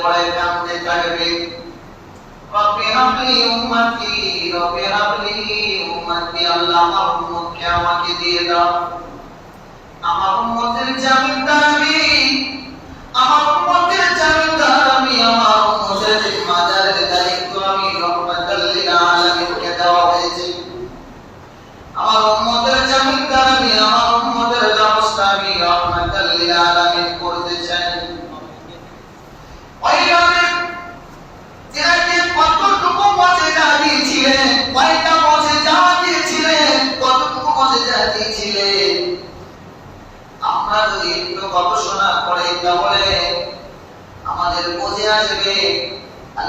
সিজদায় পড়ে কাঁদতে থাকবে রব্বি হাবলি উম্মতি, রব্বি হাবলি উম্মতি, আল্লাহ আমার আমাকে দিয়ে দাও। আমার উম্মতের জামিনদার আমি, আমার উম্মতের জামিনদার আমি আমার উম্মতের মাজারের দায়িত্ব আমি রহমাতাল লিল আলামিনকে দেওয়া হয়েছে আমার উম্মতের জামিনদার আমি আমার উম্মতের ব্যবস্থা আমি রহমাতাল লিল আলামিন করতে চাই ওই নবী যিনাকে কতটুকু মজেদা দিয়েছিলেন কয়টা মজেদা দিয়েছিলেন কতটুকু মজেদা দিয়েছিলেন আমরা যদি একটু গবেষণা করে তাহলে আমাদের বুঝে আসবে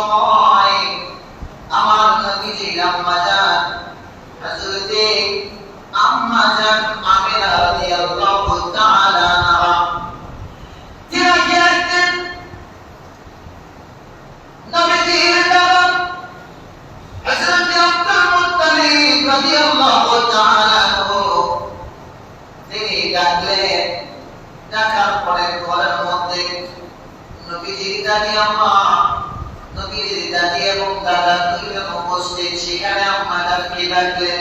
সময় আমার নবীজি আম্মা জান হযরতে আম্মা জান আমিনা রাদিয়াল্লাহু তাআলা আনহা তিনি কি রাখতেন নবীজির দাদা হযরতে আব্দুল মুত্তালিব রাদিয়াল্লাহু তাআলা আনহু তিনি ডাকলেন ডাকার পরে ঘরের মধ্যে নবীজির দাদি আম্মা নবীজির দাদা দুইজন উপস্থিত সেখানে ডাকলেন।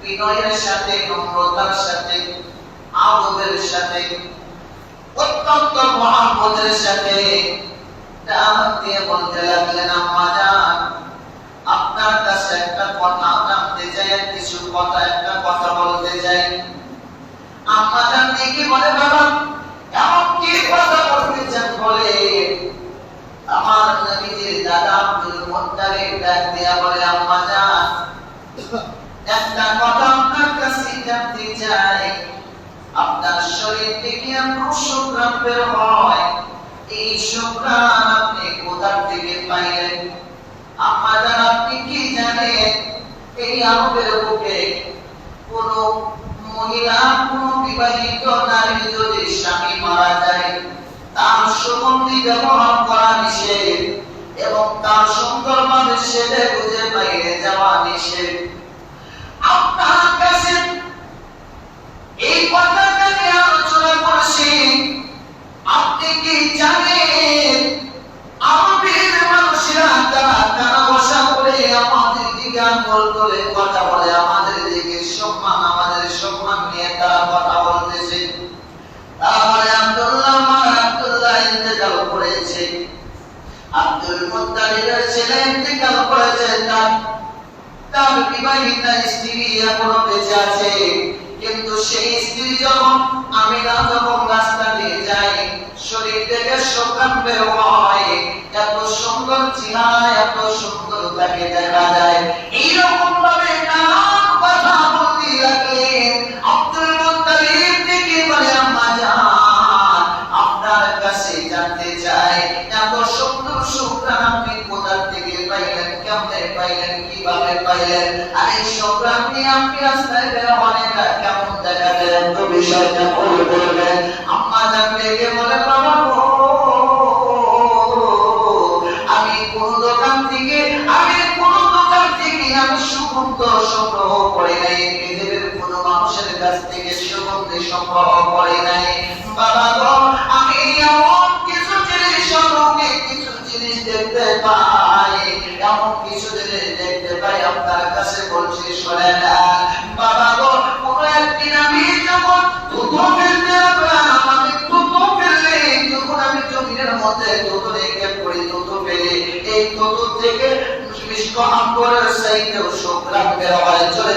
বিনয়ের সাথে নম্রতার সাথে সাথে, অত্যন্ত সাথে আপনার কাছে একটা কথা কিছু কথা, একটা কথা বলতে চাই। আম্মা বাবা এমন কি কথা বলতে চান বলে আমার নবীজির দাদা আব্দুল আম্মা কথা আপনার শরীর থেকে এত সুগ্রাম বের হয়, এই সুগ্রাম আপনি কোথা থেকে পাইলেন? আমাদের আপনি কি জানেন? এই আমাদের বুকে কোন মহিলা, কোন বিবাহিত নারী যদি স্বামী মারা যায়, তার সুগন্ধি ব্যবহার করা নিষেধ। এবং তার সুন্দরভাবে সেদে বুঝে বাইরে যাওয়া নিষেধ। আপনার কাছে এই কথাটা নিয়ে আলোচনা করছি। আপনি কি জানেন আমাদের মানুষেরা তারা কানা বসা করে আমাদের দিকে আঙ্গুল করে কথা বলে, আমাদের দিকে সম্মান, আমাদের সম্মান নিয়ে তারা কথা বলতেছে। তারপরে আব্দুল্লাহ মার আব্দুল্লাহ ইন্তেকাল করেছে। আব্দুল ছেলে ইন্তেকাল করেছে তার তার বিবাহিতা স্ত্রী এখনও বেঁচে আছে। কিন্তু সেই স্ত্রী যখন আমি না যখন রাস্তা দিয়ে যাই শরীর থেকে সুগন্ধ বের হয়। এত সুন্দর চেহারা, এত সুন্দর তাকে দেখা যায়। এইরকম আপনি আমি কোন দোকান থেকে, আমি কোন দোকান থেকে আমি সুগন্ধ সংগ্রহ করে নাই। পৃথিবীর কোন মানুষের কাছ থেকে সুগন্ধি সংগ্রহ করে নাই। বাবা আমি এমন কিছু জিনিস সম্পর্কে কিছু জিনিস দেখতে পাই। এমন কিছু জিনিস দেখতে পাই আপনার কাছে বলছি, শোনেন বাবা গো, কোনো একদিন আমি যখন দুধ ফেলতে লাগলাম আমি দুধ ফেললে যখন আমি জমিনের মধ্যে দুধ রেখে পড়ি দুধ ফেলে, এই দুধ থেকে মিষ্ক আম্বরের সাইডেও শুক্রাম বেরোয় চলে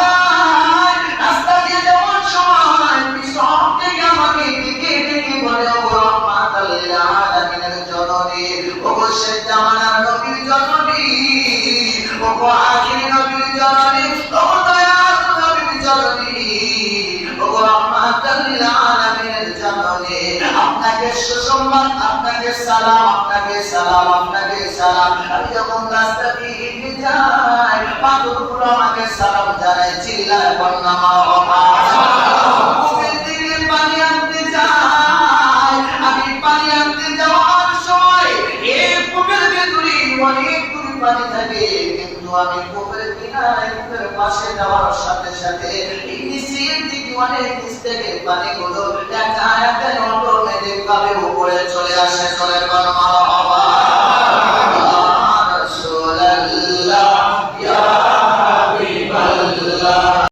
সুসম্মান আপনাকে সালাম আপনাকে সালাম আপনাকে সালাম। আমি যখন রাস্তা দিয়ে যাই, পাথরগুলো আমাকে সালাম জানায় চিল্লায় বন্যা মা বুকের দিকে পানি থাকে, কিন্তু আমি বুকের কিনারে পাশে যাওয়ার সাথে সাথে নিচের দিকে অনেক নিচ থেকে পানিগুলো